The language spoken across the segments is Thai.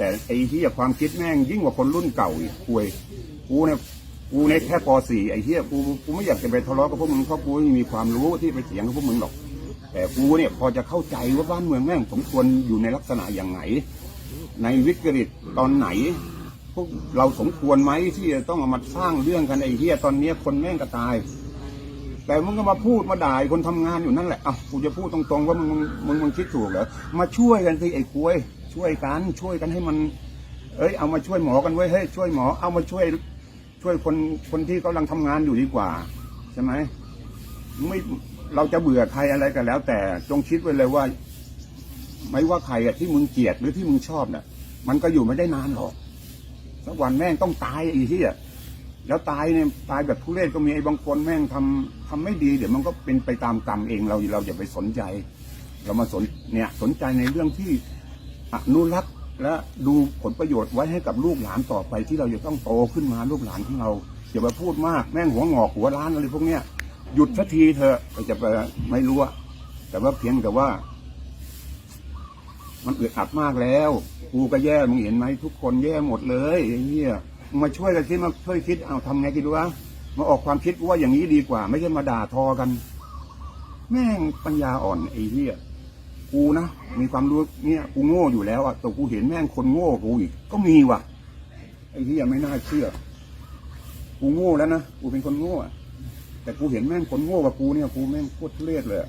แต่ไอ้ที่ความคิดแม่งยิ่งกว่าคนรุ่นเก่าอีกคุยกูเนี่ยกูในแค่ป .4 ไอ้เหี้ยกูกูไม่อยากจะไปทะเลาะกับพวกมึงเพราะกูไม่มีความรู้ที่ไปเถียงกับพวกมึงหรอก แต่กูเนี่ยพอจะเข้าใจว่าบ้านเมืองแม่งสมควรอยู่ในลักษณะอย่างไหน ในวิกฤตตอนไหน พวกเราสมควรไหมที่จะต้องเอามาสร้างเรื่องกันไอ้เหี้ยตอนเนี้ยคนแม่งก็ตายแต่มึงก็มาพูดมาด่าคนทำงานอยู่นั่นแหละอะกูจะพูดตรงๆว่ามึงมึงมึงคิดถูกเหรอ มาช่วยกันสิไอ้กล้ย ช่วยกันช่วยกันให้มัน เอ้ยเอามาช่วยหมอกันไว้เฮ้ยช่วยหมอเอามาช่วย ช่วยคนคนที่กำลังทำงานอยู่ดีกว่าใช่ไหมไม่เราจะเบื่อใครอะไรกันแล้ว แต่จงคิดไว้เลยว่า ไม่ว่าใครอะที่มึงเกลียดหรือที่มึงชอบเนี่ยมันก็อยู่ไม่ได้นานหรอกสักวันแม่งต้องตายไอีที่อะแล้วตายเนี่ยตายแบบทุเรศก็มีไอ้บางคนแม่งทำทำไม่ดีเดี๋ยวมันก็เป็นไปตามกรรมเองเราเราอย่าไปสนใจ เรามาสนเนี่ยสนใจในเรื่องที่ อนุรักษ์และดูผลประโยชน์ไว้ให้กับลูกหลานต่อไปที่เราจะต้องโตขึ้นมาลูกหลานของเราอย่าไปพูดมากแม่งหัวงอกหัวล้านอะไรพวกเนี้ยหยุดสักทีเถอะก็จะไปไม่รู้แต่ว่าเพียงแต่ว่า มันอึดอัดมากแล้วกูก็แย่มึงเห็นไหมทุกคนแย่หมดเลยไอ้เหี้ยมึงมาช่วยกันคิดมาช่วยคิดเอาทำไงกินดูวะมาออกความคิดว่าอย่างนี้ดีกว่า ไม่ใช่มาด่าทอกัน แม่งปัญญาอ่อนไอ้เหี้ย กูนะมีความรู้เนี่ยกูโง่อยู่แล้วอะแต่กูเห็นแม่งคนโง่กูอีก ก็มีว่ะไอ้เหี้ยไม่น่าเชื่อ กูโง่แล้วนะกูเป็นคนโง่อะแต่กูเห็นแม่งคนโง่กว่ากูเนี่ยกูแม่งโคตรทุเรศเลย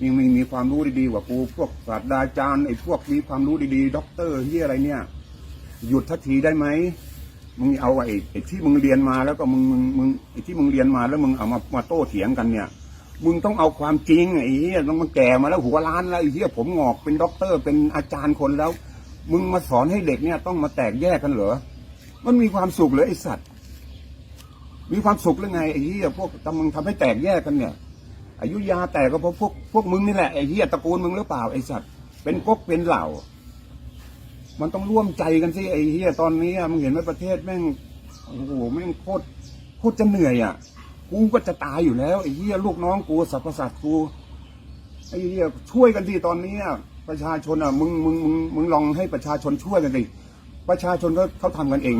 มีมีมีความรู้ดีๆกว่ากู พวกศาสตราจารย์ไอ้พวกมีความรู้ดีๆด็อกเตอร์ที่อะไรเนี่ย หยุดทันทีได้ไหมมึงเอาไอ้ไอ้ที่มึงเรียนมาแล้วก็มึงมึงมึงไอ้ที่มึงเรียนมาแล้วมึงเอามามาโต้เถียงกันเนี่ย มึงต้องเอาความจริงไอ้เหี้ยต้องมาแก่มาแล้วหัวล้านแล้วไอ้เหี้ยผมงอกเป็นด็อกเตอร์เป็นอาจารย์คนแล้ว มึงมาสอนให้เด็กเนี่ยต้องมาแตกแยกกันเหรอมันมีความสุขเหรอไอสัตว์ มีความสุขหรือไงไอ้เหี้ยพวกทำมึงทำให้แตกแยกกันเนี่ยอายุยาแต่ก็เพราะพวกพวกมึงนี่แหละไอ้เหี้ยตระกูลมึงหรือเปล่าไอ้สัตว์เป็นก๊กเป็นเหล่า มันต้องร่วมใจกันสิไอ้เหี้ยตอนนี้มึงเห็นไหมประเทศแม่งโอ้โหแม่งโคตรโคตรจะเหนื่อยอะ กูก็จะตายอยู่แล้วไอ้เหี้ยลูกน้องกูสรรพสัตว์กูไอ้เหี้ยช่วยกันสิตอนนี้ประชาชนอะมึงมึงมึงมึงลองให้ประชาชนช่วยกันสิประชาชนเขาเขาทำกันเอง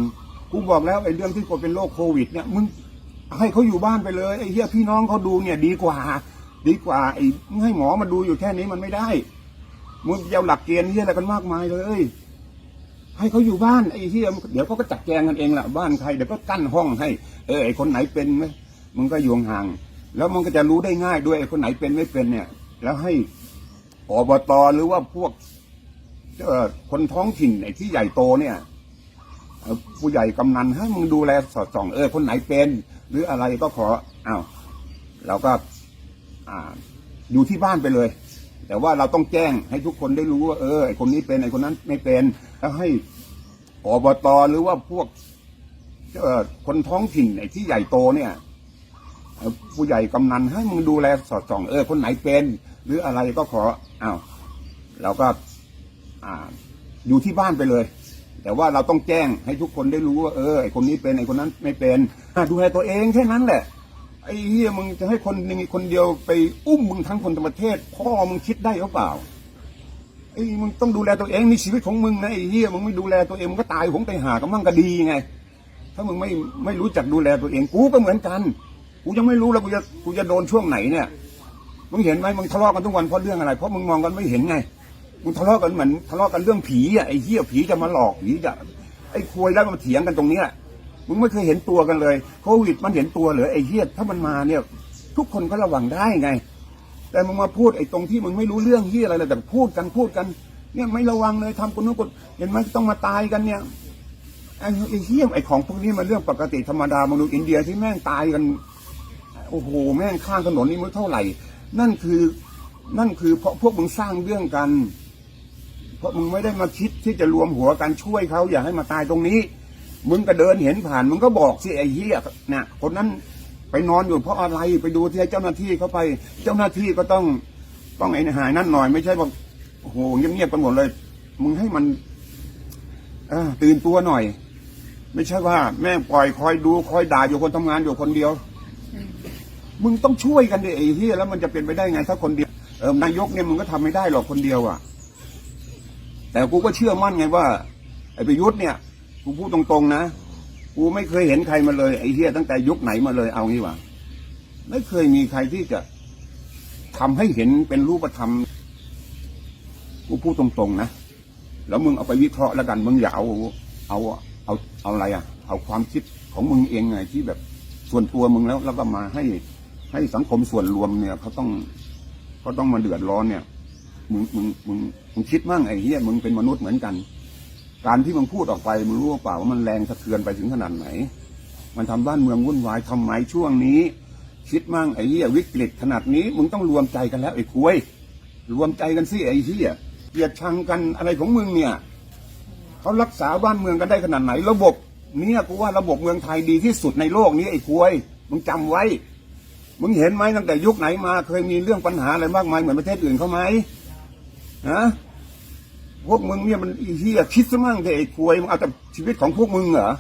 กูบอกแล้วไอ้เรื่องที่กดเป็นโรคโควิด เนี่ยมึงให้เขาอยู่บ้านไปเลยไอ้เหี้ยพี่น้องเขาดูเนี่ยดีกว่า ดีกว่าไอ้มึงให้หมอมาดูอยู่แค่นี้มันไม่ได้มึงจะเอาหลักเกณฑ์เหี้ยอะไรกันมากมายเลยให้เขาอยู่บ้านไอ้เหี้ยเดี๋ยวเขาก็จัดแจงกันเองแหละบ้านใครเดี๋ยวก็กั้นห้องให้ เออไอ้คนไหนเป็นไหม มึงก็อยู่ห่าง แล้วมันก็จะรู้ได้ง่ายด้วยคนไหนเป็นไม่เป็นเนี่ย แล้วให้อบตหรือว่าพวกเออคนท้องถิ่นไอ้ที่ใหญ่โตเนี่ยผู้ใหญ่กำนันให้มึงดูแลสอดส่อง เออคนไหนเป็น หรืออะไรก็ขออ้าวเราก็อ่าอยู่ที่บ้านไปเลย แต่ว่าเราต้องแจ้งให้ทุกคนได้รู้ว่าเออไอคนนี้เป็นไอคนนั้นไม่เป็น แล้วให้อบตหรือว่าพวกเออคนท้องถิ่นไอที่ใหญ่โตเนี่ย ผู้ใหญ่กำนันให้มึงดูแลสอดส่องเออคนไหนเป็น หรืออะไรก็ขออ้าวเราก็อ่าอยู่ที่บ้านไปเลย แต่ว่าเราต้องแจ้งให้ทุกคนได้รู้ว่าเออไอคนนี้เป็นไอคนนั้นไม่เป็นดูแลตัวเองแค่นั้นแหละไอ้เฮียมึงจะให้คนหนึ่งคนเดียวไปอุ้มมึงทั้งคนทั้งประเทศ พ่อมึงคิดได้หรือเปล่าไอ้มึงต้องดูแลตัวเองนี่ชีวิตของมึงนะไอ้เฮียมึงไม่ดูแลตัวเองมึงก็ตายผมไปหากับมั่งก็ดีไง ถ้ามึงไม่ไม่รู้จักดูแลตัวเองกูก็เหมือนกัน กูยังไม่รู้แล้วกูจะกูจะโดนช่วงไหนเนี่ยมึงเห็นไหมมึงทะเลาะกันทุกวันเพราะเรื่องอะไร เพราะมึงมองกันไม่เห็นไงมึงทะเลาะกันเหมือนทะเลาะกันเรื่องผีอะไอ้เหี้ยผีจะมาหลอกผีจะไอ้ควยแล้วมาเถียงกันตรงเนี้ยมึงไม่เคยเห็นตัวกันเลยโควิดมันเห็นตัวเหรือไอ้เหี้ยถ้ามันมาเนี่ย ทุกคนก็ระวังได้ไง แต่มึงมาพูดไอ้ตรงที่มึงไม่รู้เรื่องเหี้ยอะไรเลยแต่พูดกันพูดกัน เนี่ยไม่ระวังเลยทำคนนู้นคนเห็นไหมต้องมาตายกันเนี่ยไอ้ไอ้เหี้ยไอ้ของพวกนี้มันเรื่องปกติธรรมดามึงดูอินเดียที่แม่งตายกัน โอ้โหแม่งข้างถนนนี่มันเท่าไหร่ นั่นคือ นั่นคือเพราะพวกมึงสร้างเรื่องกัน เพราะมึงไม่ได้มาคิดที่จะรวมหัวกันช่วยเขาอย่าให้มาตายตรงนี้ มึงก็เดินเห็นผ่านมึงก็บอกสิไอ้เหี้ยนะคนนั้นไปนอนอยู่เพราะอะไรไปดูที่เจ้าหน้าที่เขาไป เจ้าหน้าที่ก็ต้องต้องไอ้หายนั่นหน่อย ไม่ใช่ว่าโอ้โหเงียบๆกันหมดเลย มึงให้มันอตื่นตัวหน่อย ไม่ใช่ว่า แม่ปล่อยคอยดูคอยด่าอยู่คนทำงานอยู่คนเดียว มึงต้องช่วยกันดิไอ้เหี้ยแล้วมันจะเป็นไปได้ไงถ้าคนเดียวเออนายกเนี่ยมึงก็ทำไม่ได้หรอกคนเดียวอะ แต่กูก็เชื่อมั่นไงว่า ไอ้ประยุทธ์เนี่ยกูพูดตรงๆนะกูไม่เคยเห็นใครมาเลยไอ้เฮียตั้งแต่ยุคไหนมาเลยเอางี้วะไม่เคยมีใครที่จะทำให้เห็นเป็นรูปธรรมกูพูดตรงๆนะแล้วมึงเอาไปวิเคราะห์แล้วกันมึงอย่าเอาเอาเอาเอาอะไรอะ เอาความคิดของมึงเองไงที่แบบส่วนตัวมึงแล้วแล้วก็มาให้ ให้สังคมส่วนรวมเนี่ยเขาต้องเขาต้องมาเดือดร้อนเนี่ยมึงมึงมึงมึงคิดมั่งไอ้เหี้ยมึงเป็นมนุษย์เหมือนกัน การที่มึงพูดออกไปมึงรู้เปล่าว่ามันแรงสะเทือนไปถึงขนาดไหน มันทำบ้านเมืองวุ่นวายทำไมช่วงนี้ คิดมั่งไอ้เหี้ยวิกฤตขนาดนี้ มึงต้องรวมใจกันแล้วไอ้คุยรวมใจกันสิไอ้เหี้ยเกลียดชังกันอะไรของมึงเนี่ยเขารักษาบ้านเมืองกันได้ขนาดไหน ระบบเนี่ยกูว่าระบบเมืองไทยดีที่สุดในโลกนี้ไอ้คุยมึงจำไว้ มึงเห็นไหมตั้งแต่ยุคไหนมาเคยมีเรื่องปัญหาอะไรมากมายเหมือนประเทศอื่นเขาไหมฮะพวกมึงเนี่ยมันอีเหี้ยคิดซะมั่งเถอะไอ้ควยมึงเอาแต่ชีวิตของพวกมึงเหรอ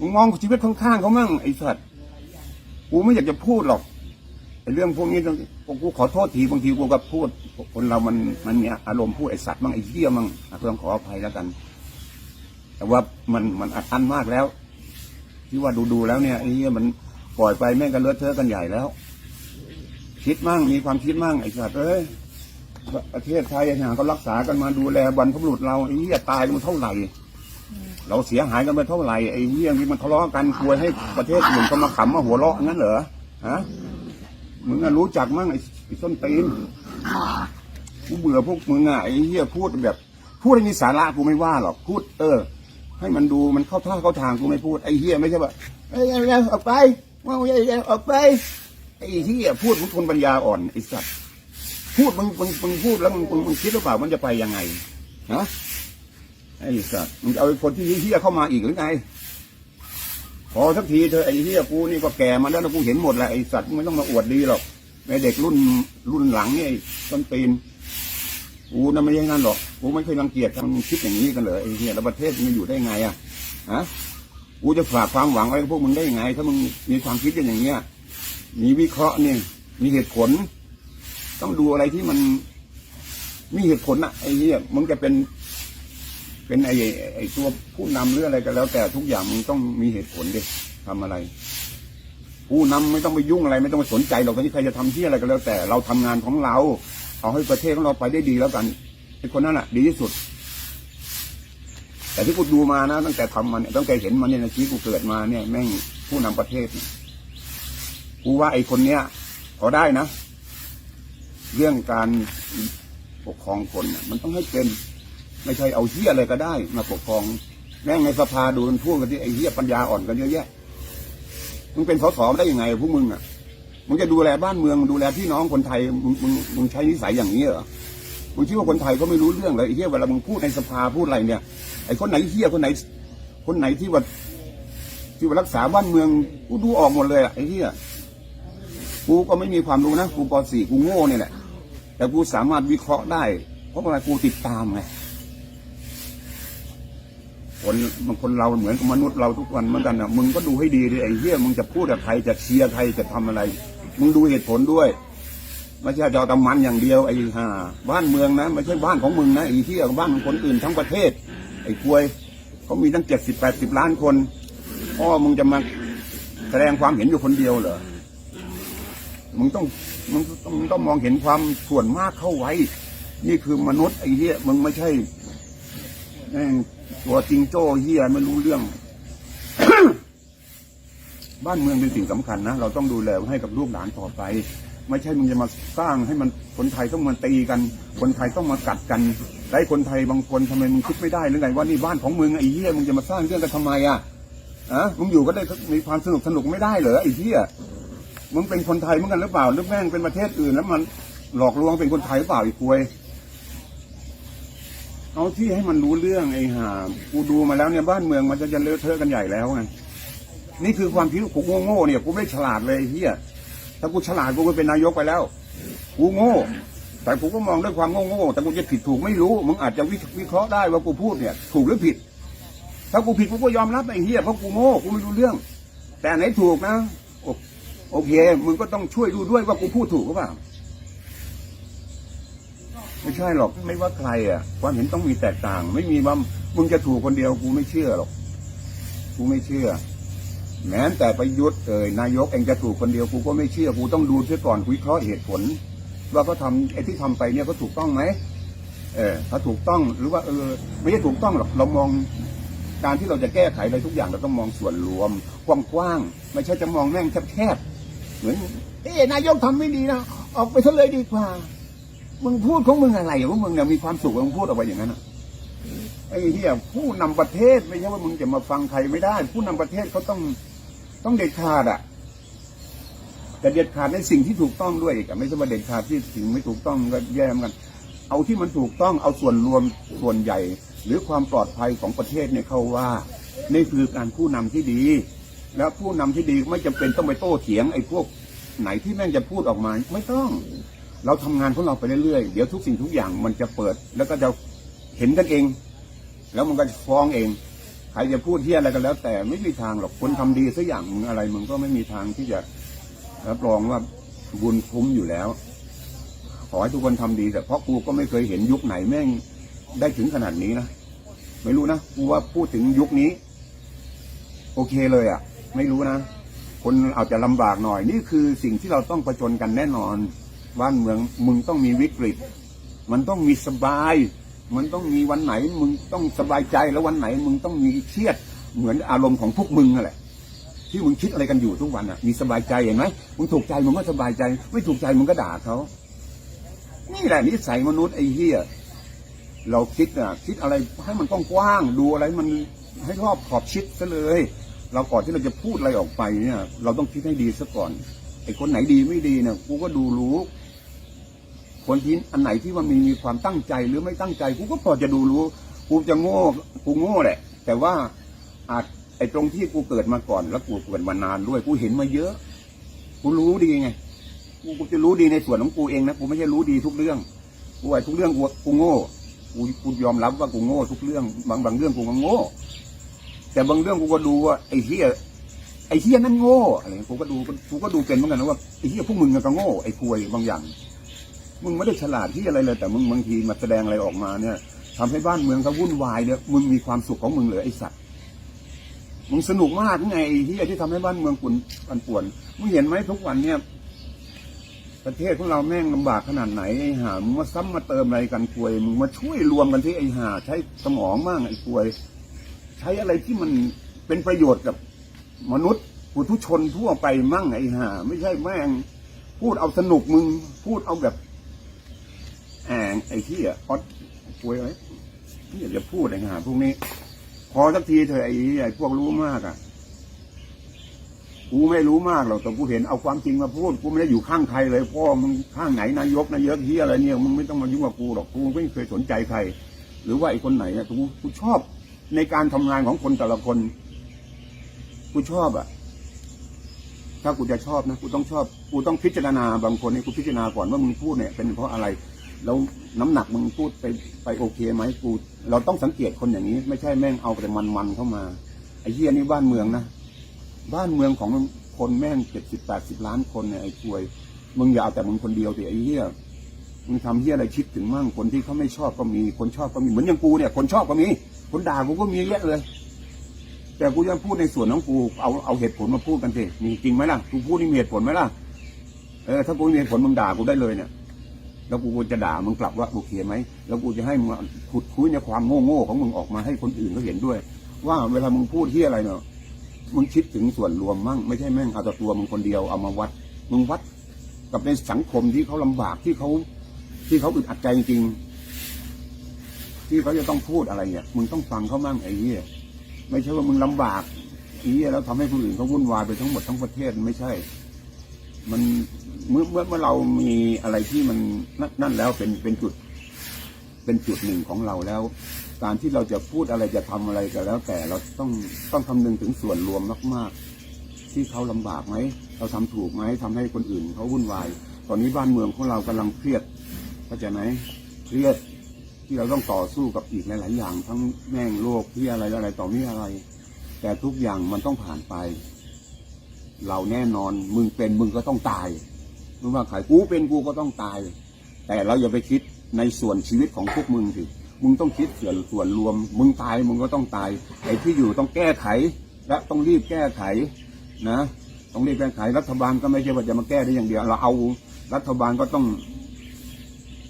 มึงมองชีวิตข้างๆเขามั่งไอ้สัตว์กูไม่อยากจะพูดหรอกไอ้เรื่องพวกนี้ต้องกูขอโทษทีบางทีกูก็พูด คนเรามันมันมีอารมณ์พูดไอ้สัตว์มั่งไอ้เหี้ยมั่งอะเพื่อนขออภัยแล้วกัน แต่ว่ามันมันอัดอั้นมากแล้ว ที่ว่าดูๆแล้วเนี่ยไอ้เหี้ยมันปล่อยไปแม่งกันเลอะเทอะกันใหญ่แล้ว คิดมั่งมีความคิดมั่งไอ้สัตว์เอ้ยประเทศไทยหาเขารักษากันมาดูแลบรรพบุรุษเราไอ้เหี้ยตายกันมาเท่าไหร่ เราเสียหายกันไปเท่าไหร่ไอ้เหี้ยนี่มันทะเลาะกันกลัวให้ประเทศอื่นเขามาขำมาหัวเราะงั้นเหรอฮะมึงอะรู้จักมั่งไอ้ส้นตีนกูเบื่อพวกมึงอะไอ้เหี้ยพูดแบบ พูดให้มีสาระกูไม่ว่าหรอกพูด เออ ให้มันดูมันเข้าท่าเข้าทางกูไม่พูดไอ้เหี้ยไม่ใช่ว่าเอ้ยเอาออกไปว่าไอ้ออกไป ไอ้ที่พูดมึงคนปัญญาอ่อนไอ้สัตว์พูดมึงมึงมึงพูดแล้วมึงมึงมึงคิดหรือเปล่ามันจะไปยังไงฮะไอ้สัตว์มึงจะเอาไอ้คนที่เฮี้ยเข้ามาอีกหรือไงพอสักทีเธอไอ้เฮี้ยกูนี่ก็แก่มาแล้วนะกูเห็นหมดแหละไอ้สัตว์มึงไม่ต้องมาอวดดีหรอกไอ้เด็กรุ่นรุ่นหลังนี่ต้นตีนกูน่ะไม่ใช่นั่นหรอกกูไม่เคยรังเกียจมันคิดอย่างนี้กันเลยไอ้เฮี้ยแล้วประเทศมันอยู่ได้ไงอะฮะกูจะฝากความหวังไว้กับพวกมึงได้ยังไง ถ้ามึงมีความคิดกันอย่างเงี้ย มีวิเคราะห์เนี่ย มีเหตุผล ต้องดูอะไรที่มัน มีเหตุผลอะไอ้เหี้ยมึงจะเป็น เป็นไอ้ไอ้ตัวผู้นำหรืออะไรก็แล้ว แต่ทุกอย่างมึงต้องมีเหตุผลดิทำอะไร ผู้นำไม่ต้องไปยุ่งอะไร ไม่ต้องไปสนใจหรอกตอนนี้ใครจะทำที่อะไรก็แล้ว แต่เราทำงานของเรา เอาให้ประเทศของเราไปได้ดีแล้วกันไอ้คนนั้นแหะดีที่สุดแต่ที่กูดูมานะตั้งแต่ทำมันตั้งแต่เห็นมันเนี่ยนะชีวิตกูเกิดมาเนี่ยแม่งผู้นำประเทศเนี่ย กูว่าไอ้คนเนี้ยพอได้นะ เรื่องการปกครองคนน่ะมันต้องให้เป็น ไม่ใช่เอาเฮี้ยอะไรก็ได้ มาปกครองแม่งในสภาดูมันพูดกันที่ไอ้เฮี้ยปัญญาอ่อนกันเยอะแยะมึงเป็นสสได้ยังไงพวกมึงอะมึงจะดูแลบ้านเมืองดูแลพี่น้องคนไทยมึงมึงมึงใช้นิสัยอย่างนี้เหรอมึงคิดว่าคนไทยก็ไม่รู้เรื่องเลยไอ้เฮี้ยเวลามึงพูดในสภาพูดอะไรเนี่ยไอ้คนไหนเฮี้ยคนไหน คนไหนที่ว่าที่ว่ารักษาบ้านเมืองกูดูออกหมดเลยอะไอ้เฮี้ย กูก็ไม่มีความรู้นะกูป .4 กูโง่เนี่ยแหละ แต่กูสามารถวิเคราะห์ได้ เพราะอะไรกูติดตามไงคนบางคนเราเหมือนกับมนุษย์เราทุกวันเหมือนกันนะมึงก็ดูให้ดีดิไอ้เหี้ยมึงจะพูดกับใครจะเชียร์ใครจะทำอะไร มึงดูเหตุผลด้วยไม่ใช่จะเอาต่มันอย่างเดียวไอ้ห่าบ้านเมืองนะไม่ใช่บ้านของมึงนะไอ้เหี้ยบ้านคนอื่นทั้งประเทศ ไอ้ควยเขามีตั้งเจ็ดสิบแปดสิบล้านคนพ่อมึงจะมาแสดงความเห็นอยู่คนเดียวเหรอ มึงต้องมึงต้องมึงต้องมองเห็นความส่วนมากเข้าไว้ นี่คือมนุษย์ไอ้เหี้ยมึงไม่ใช่แม่งตัวจริงโจ้เหี้ยไม่รู้เรื่อง บ้านเมืองเป็นสิ่งสำคัญนะเราต้องดูแลให้กับลูกหลานต่อไป ไม่ใช่มึงจะมาสร้างให้มันคนไทยต้องมาตีกัน คนไทยต้องมากัดกันไอ้คนไทยบางคนทำไมมึงคิดไม่ได้หรือไงว่านี่บ้านของมึงไอ้เหี้ยมึงจะมาสร้างเรื่องกันทำไมอะอะมึงอยู่ก็ได้มีความสนุกสนุกไม่ได้เหรอไอ้เหี้ย มึงเป็นคนไทยเหมือนกันหรือเปล่าหรือแม่งเป็นประเทศอื่น แล้วมันหลอกลวงเป็นคนไทยหรือเปล่าอีกควยเอาที่ให้มันรู้เรื่องไอ้ห่ากูดูมาแล้วเนี่ยบ้านเมืองมันจะจะเลอะเทอะกันใหญ่แล้วไงนี่คือความคิดของกูโง่ๆเนี่ยกูไม่ฉลาดเลยเฮียถ้ากูฉลาดกูก็เป็นนายกไปแล้วกูโง่ แต่กูก็มองด้วยความโง่ๆแต่กูจะผิดถูกไม่รู้มึงอาจจะวิเคราะห์ได้ว่ากูพูดเนี่ย ถูกหรือผิด ถ้ากูผิดกูก็ยอมรับไอ้เฮียเพราะกูโง่กูไม่รู้เรื่อง แต่ไหนถูกนะ โอเค มึงก็ต้องช่วยดูด้วยว่ากูพูดถูกหรือเปล่า ไม่ใช่หรอก ไม่ว่าใครอะ ความเห็นต้องมีแตกต่าง ไม่มีว่ามึงจะถูกคนเดียวกูไม่เชื่อหรอก กูไม่เชื่อ แม้แต่ประยุทธ์เอ่ยนายกเองจะถูกคนเดียวกูก็ไม่เชื่อ กูต้องดูเสียก่อนคุยเคราะห์เหตุผล ว่าเขาทำไอ้ที่ทำไปเนี่ยเขาถูกต้องไหม เออ ถ้าถูกต้องหรือว่าเออ ไม่ใช่ถูกต้องหรอก เรามองการที่เราจะแก้ไขอะไรทุกอย่างเราต้องมองส่วนรวมกว้างๆไม่ใช่จะมองแม่งแคบๆ เหมือนเอ้นายกทำไม่ดีนะออกไปซะเลยดีกว่า มึงพูดของมึงอะไรว่ามึงเนี่ยมีความสุขมึงพูดออกไปอย่างนั้นอะไอ้เหี้ยผู้นำประเทศไม่ใช่ว่ามึงจะมาฟังใครไม่ได้ ผู้นำประเทศเขาต้องต้องเด็ดขาดอะแต่เด็ดขาดในสิ่งที่ถูกต้องด้วยอีกอะไม่ใช่ว่าเด็ดขาดที่สิ่งไม่ถูกต้องก็แย่เหมือนกัน เอาที่มันถูกต้องเอาส่วนรวมส่วนใหญ่ หรือความปลอดภัยของประเทศเนี่ยเข้าว่านี่คือการผู้นำที่ดี แล้วผู้นำที่ดีไม่จำเป็นต้องไปโต้เถียงไอ้พวกไหนที่แม่งจะพูดออกมา ไม่ต้อง เราทำงานของเราไปเรื่อยๆ เดี๋ยวทุกสิ่งทุกอย่างมันจะเปิด แล้วก็จะเห็นกันเอง แล้วมันก็จะฟ้องเอง ใครจะพูดเที่ยอะไรก็แล้ว แต่ไม่มีทางหรอกคนทำดีสักอย่างมึงอะไรมึงก็ไม่มีทางที่จะรับรองว่าบุญคุ้มอยู่แล้ว ขอให้ทุกคนทำดีแต่เพราะกูก็ไม่เคยเห็นยุคไหนแม่งได้ถึงขนาดนี้นะไม่รู้นะกูว่าพูดถึงยุคนี้ โอเคเลยอะ่ะ ไม่รู้นะ คนอาจจะลำบากหน่อย นี่คือสิ่งที่เราต้องประจนกันแน่นอนบ้านเมืองมึงต้องมีวิกฤต มันต้องมีสบาย มันต้องมีวันไหน มึงต้องสบายใจแล้ววันไหน มึงต้องมีเครียด เหมือนอารมณ์ของพวกมึงนั่นแหละที่มึงคิดอะไรกันอยู่ทุกวันอะ มีสบายใจเห็นไหมมึงถูกใจมึงก็สบายใจ ไม่ถูกใจมึงก็ด่าเขานี่แหละนิสัยมนุษย์ไอ้เหี้ยเราคิดอะ คิดอะไรให้มันกว้างๆดูอะไรมันให้รอบขอบชิดซะเลย เราก่อนที่เราจะพูดอะไรออกไปเนี่ย เราต้องคิดให้ดีซะก่อนไอ้คนไหนดีไม่ดีเนี่ยกูก็ดูรู้ คนที่อันไหนที่มันมีมีความตั้งใจหรือไม่ตั้งใจกูก็พอจะดูรู้กูจะโง่กูโง่แหละ แต่ว่าอาจไอ้ตรงที่กูเกิดมาก่อน แล้วกูเกิดมานานด้วย กูเห็นมาเยอะ กูรู้ดีไงกูกูจะรู้ดีในส่วนของกูเองนะกูไม่ใช่รู้ดีทุกเรื่องกูไอ้ทุกเรื่องกูกูโง่กูกูยอมรับว่ากูโง่ทุกเรื่อง บางบางเรื่องกูก็โง่ แต่บางเรื่องกูก็ดูว่าไอ้เฮียไอ้เฮียนั่นโง่อะไรกูก็ดูกูก็ดูเป็นเหมือนกันนะว่าไอ้เฮียพวกมึงก็โง่ไอ้ควยบางอย่าง มึงไม่ได้ฉลาดที่อะไรเลย แต่มึงบางทีมาแสดงอะไรออกมาเนี่ยทำให้บ้านเมืองเขาวุ่นวายเนี่ยมึงมีความสุขของมึงเหรอไอ้สัตว์มึงสนุกมากไงไอ้เฮียที่ทำให้บ้านเมืองปุ่นปันป่วนมึงเห็นไหมทุกวันเนี่ย ประเทศของเราแม่งลำบากขนาดไหนไอ้ห่ามึงมาซ้ำมาเติมอะไรกันควยมึงมาช่วยรวมกันที่ไอ้ห่าใช้สมองมั่งไอ้ควย ใช้อะไรที่มันเป็นประโยชน์กับมนุษย์ผู้ทุชนทั่วไปมั่งไอ้ห่าไม่ใช่แม่ง พูดเอาสนุกมึง พูดเอาแบบแองไอ้ที่อะออดควยอะไรนี่อย่าจะพูดไอ้ห่าพวกนี้ พอสักทีเถอะไอ้ไอ้พวกรู้มากอะกูไม่รู้มากหรอกแต่กูเห็นเอาความจริงมาพูดกูไม่ได้อยู่ข้างใครเลยพ่อมึงข้างไหนนายกนายกเฮียอะไรเนี่ยมึงไม่ต้องมายุ่งกับกูหรอกกูไม่เคยสนใจใคร หรือว่าไอ้คนไหนเนี่ยกูกูชอบ ในการทำงานของคนแต่ละคน กูชอบอะถ้ากูจะชอบนะกูต้องชอบ กูต้องพิจารณาบางคนนี่กูพิจารณาก่อนว่ามึงพูดเนี่ย เป็นเพราะอะไร แล้วน้ำหนักมึงพูดไปไปโอเคไหมกู เราต้องสังเกตคนอย่างนี้ ไม่ใช่แม่งเอาแต่มันๆเข้ามาไอ้เฮียนี่บ้านเมืองนะบ้านเมืองของคนแม่งเจ็ดสิบแปดสิบล้านคนเนี่ยไอ้ควย มึงอย่าเอาแต่มึงคนเดียวสิไอ้เหี้ยมึงทำเหี้ยอะไรคิดถึงมั่งคนที่เขาไม่ชอบก็มีคนชอบก็มีเหมือนอย่างกูเนี่ย คนชอบก็มี คนด่ากูก็มีเยอะเลย แต่กูจะพูดในส่วนของกูเอาเอาเหตุผลมาพูดกันสิมีจริงไหมล่ะกูพูดนี่มีเหตุผลไหมล่ะเออถ้ากูมีเหตุผลมึงด่ากูได้เลยเนี่ยแล้วกูจะด่ามึงกลับว่าโอเคไหม แล้วกูจะให้มึงขุดคุยในความโง่โง่ๆของมึงออกมาให้คนอื่นเขาเห็นด้วย ว่าเวลามึงพูดที่อะไรเนาะมึงคิดถึงส่วนรวมมั่งไม่ใช่แม่งเอาแต่ตัวมึงคนเดียวเอามาวัด มึงวัดกับในสังคมที่เขาลำบากที่เขาที่เขาอึดอัดใจจริง ที่เขาจะต้องพูดอะไรเนี่ยมึงต้องฟังเขามั่งไอ้เหี้ยไม่ใช่ว่ามึงลำบากไอ้เหี้ยแล้วทำให้คนอื่นเขาวุ่นวายไปทั้งหมดทั้งประเทศไม่ใช่ มันเมื่อเมื่อเมื่อเรามีอะไรที่มันนั่นแล้วเป็นเป็นจุด เป็นจุดหนึ่งของเราแล้ว การที่เราจะพูดอะไรจะทำอะไรก็แล้ว แต่เราต้องต้องคำนึงถึงส่วนรวมมาก ๆ ที่เขาลำบากไหมเราทำถูกไหมทำให้คนอื่นเขาวุ่นวาย ตอนนี้บ้านเมืองของเรากำลังเครียดเข้าใจไหมเครียด ที่เราต้องต่อสู้กับอีกหลาย ๆ อย่าง ทั้งแม่งโลกที่อะไรอะไรต่อมีอะไร แต่ทุกอย่างมันต้องผ่านไป เราแน่นอนมึงเป็นมึงก็ต้องตายไม่ว่าใครกูเป็นกูก็ต้องตาย แต่เราอย่าไปคิดในส่วนชีวิตของพวกมึงสิมึงต้องคิดส่วนส่วนรวม มึงตายมึงก็ต้องตายไอ้ที่อยู่ต้องแก้ไข และต้องรีบแก้ไขนะต้องรีบแก้ไขรัฐบาลก็ไม่ใช่ว่าจะมาแก้ได้อย่างเดียว เราเอารัฐบาลก็ต้อง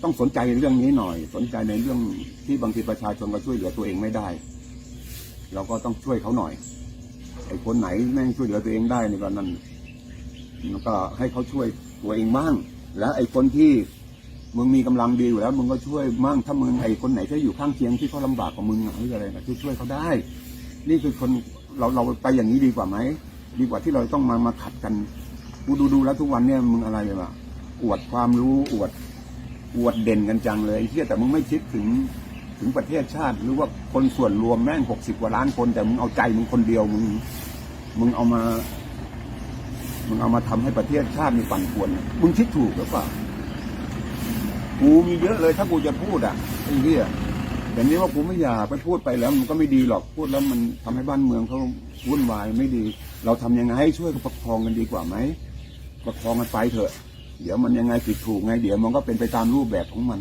ต้องสนใจเรื่องนี้หน่อย สนใจในเรื่องที่บางทีประชาชนก็ช่วยเหลือตัวเองไม่ได้ เราก็ต้องช่วยเขาหน่อยไอ้คนไหนแม่งช่วยเหลือตัวเองได้นี่ก็นั่นมันก็ให้เขาช่วยตัวเองบ้าง แล้วไอ้คนที่มึงมีกำลังดีอยู่แล้วมึงก็ช่วยมั่งถ้ามึงไอ้คนไหนที่อยู่ข้างเคียงที่เขาลำบากกว่ามึงหรืออะไรนะช่วยช่วยเขาได้ นี่คือคนเราเราไปอย่างนี้ดีกว่าไหมดีกว่าที่เราต้องมามาขัดกันกูดูดูแล้วทุกวันเนี่ยมึงอะไรวะอวดความรู้อวด อวดเด่นกันจังเลยไอ้เที่ยแต่มึงไม่คิดถึงถึงประเทศชาติ หรือว่าคนส่วนรวมแม่งหกสิบกว่าล้านคน แต่มึงเอาใจมึงคนเดียวมึงมึงเอามา มึงเอามาทำให้ประเทศชาติมีปั่นป่วน มึงคิดถูกหรือเปล่ากูมีเยอะเลยถ้ากูจะพูดอะไอ้เหี้ยแต่นี้ว่ากูไม่อยากไปพูดไปแล้ว มันก็ไม่ดีหรอกพูดแล้วมันทำให้บ้านเมืองเขาวุ่นวายไม่ดี เราทำยังไงให้ช่วยประคองกันดีกว่าไหมประคองกันไปเถอะ เดี๋ยวมันยังไงผิดถูกไง เดี๋ยวมันก็เป็นไปตามรูปแบบของมัน